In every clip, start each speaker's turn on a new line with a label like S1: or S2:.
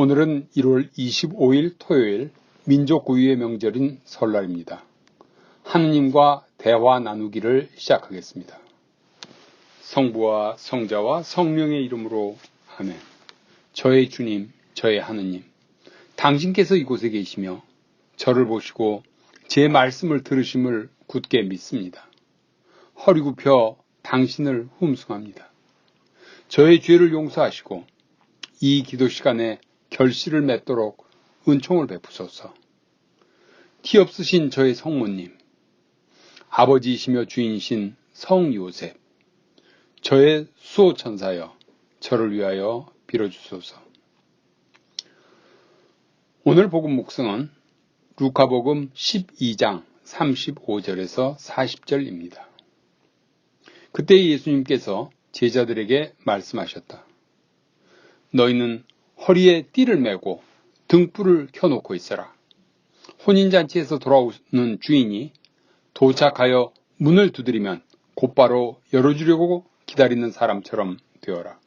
S1: 오늘은 1월 25일 토요일 민족 고유의 명절인 설날입니다. 하느님과 대화 나누기를 시작하겠습니다. 성부와 성자와 성령의 이름으로 아멘. 저의 주님, 저의 하느님, 당신께서 이곳에 계시며 저를 보시고 제 말씀을 들으심을 굳게 믿습니다. 허리 굽혀 당신을 훔숭합니다. 저의 죄를 용서하시고 이 기도 시간에 결실을 맺도록 은총을 베푸소서. 티 없으신 저의 성모님, 아버지이시며 주인이신 성 요셉, 저의 수호천사여, 저를 위하여 빌어주소서. 오늘 복음 묵승은 루카복음 12장 35절에서 40절입니다. 그때 예수님께서 제자들에게 말씀하셨다. 너희는 허리에 띠를 메고 등불을 켜놓고 있어라. 혼인잔치에서 돌아오는 주인이 도착하여 문을 두드리면 곧바로 열어주려고 기다리는 사람처럼 되어라.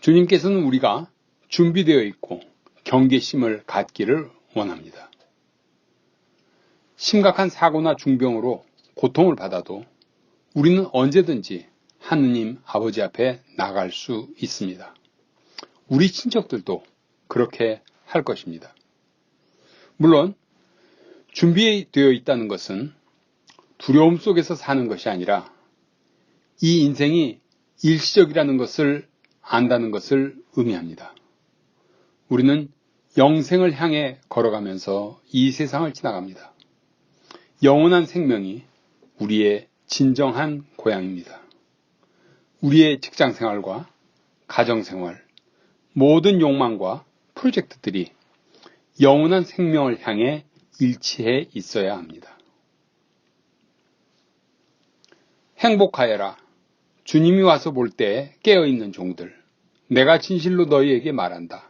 S1: 주님께서는 우리가 준비되어 있고 경계심을 갖기를 원합니다. 심각한 사고나 중병으로 고통을 받아도 우리는 언제든지 하느님 아버지 앞에 나갈 수 있습니다. 우리 친척들도 그렇게 할 것입니다. 물론 준비되어 있다는 것은 두려움 속에서 사는 것이 아니라 이 인생이 일시적이라는 것을 안다는 것을 의미합니다. 우리는 영생을 향해 걸어가면서 이 세상을 지나갑니다. 영원한 생명이 우리의 진정한 고향입니다. 우리의 직장 생활과 가정 생활, 모든 욕망과 프로젝트들이 영원한 생명을 향해 일치해 있어야 합니다. 행복하여라. 주님이 와서 볼 때 깨어있는 종들. 내가 진실로 너희에게 말한다.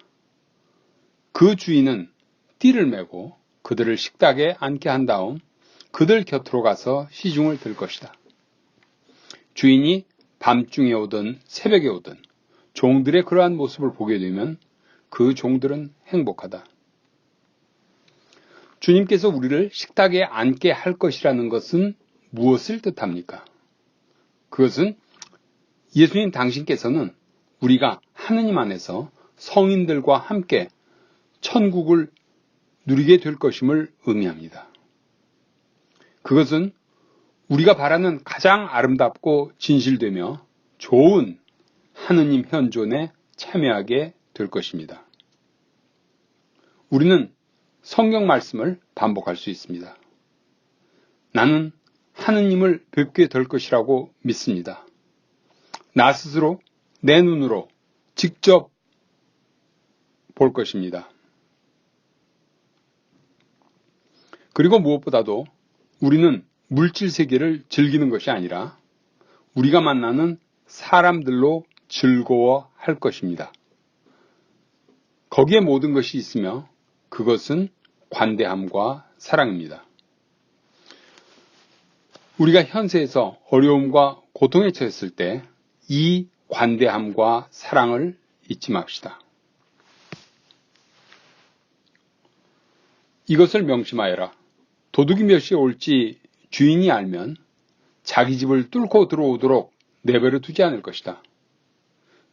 S1: 그 주인은 띠를 메고 그들을 식탁에 앉게 한 다음 그들 곁으로 가서 시중을 들 것이다. 주인이 밤중에 오든 새벽에 오든 종들의 그러한 모습을 보게 되면 그 종들은 행복하다. 주님께서 우리를 식탁에 앉게 할 것이라는 것은 무엇을 뜻합니까? 그것은 예수님 당신께서는 우리가 하느님 안에서 성인들과 함께 천국을 누리게 될 것임을 의미합니다. 그것은 우리가 바라는 가장 아름답고 진실되며 좋은 하느님 현존에 참여하게 될 것입니다. 우리는 성경 말씀을 반복할 수 있습니다. 나는 하느님을 뵙게 될 것이라고 믿습니다. 나 스스로 내 눈으로 직접 볼 것입니다. 그리고 무엇보다도 우리는 물질 세계를 즐기는 것이 아니라 우리가 만나는 사람들로 즐거워 할 것입니다. 거기에 모든 것이 있으며 그것은 관대함과 사랑입니다. 우리가 현세에서 어려움과 고통에 처했을 때 이 관대함과 사랑을 잊지 맙시다. 이것을 명심하여라. 도둑이 몇 시에 올지 주인이 알면 자기 집을 뚫고 들어오도록 내버려 두지 않을 것이다.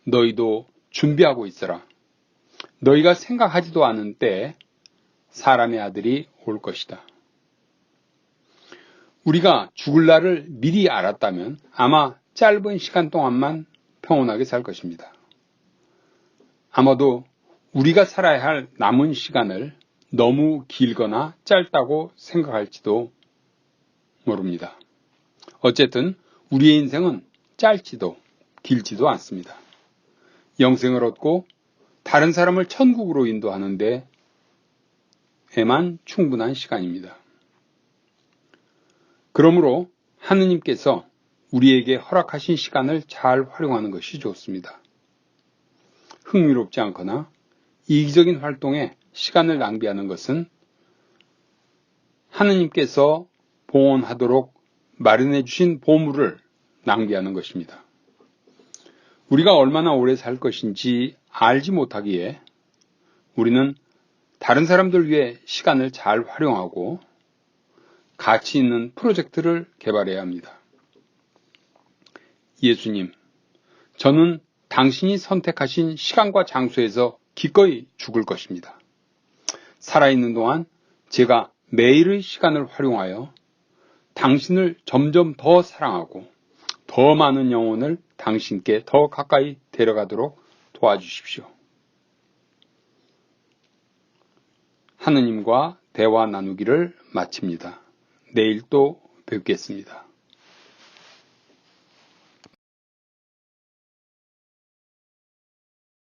S1: 너희도 준비하고 있어라. 너희가 생각하지도 않은 때에 사람의 아들이 올 것이다. 우리가 죽을 날을 미리 알았다면 아마 짧은 시간 동안만 평온하게 살 것입니다. 아마도 우리가 살아야 할 남은 시간을 너무 길거나 짧다고 생각할지도 모릅니다. 어쨌든 우리의 인생은 짧지도 길지도 않습니다. 영생을 얻고 다른 사람을 천국으로 인도하는데 에만 충분한 시간입니다. 그러므로 하느님께서 우리에게 허락하신 시간을 잘 활용하는 것이 좋습니다. 흥미롭지 않거나 이기적인 활동에 시간을 낭비하는 것은 하느님께서 봉헌하도록 마련해 주신 보물을 낭비하는 것입니다. 우리가 얼마나 오래 살 것인지 알지 못하기에 우리는 다른 사람들 위해 시간을 잘 활용하고 가치 있는 프로젝트를 개발해야 합니다. 예수님, 저는 당신이 선택하신 시간과 장소에서 기꺼이 죽을 것입니다. 살아있는 동안 제가 매일의 시간을 활용하여 당신을 점점 더 사랑하고 더 많은 영혼을 당신께 더 가까이 데려가도록 도와주십시오. 하느님과 대화 나누기를 마칩니다. 내일 또 뵙겠습니다.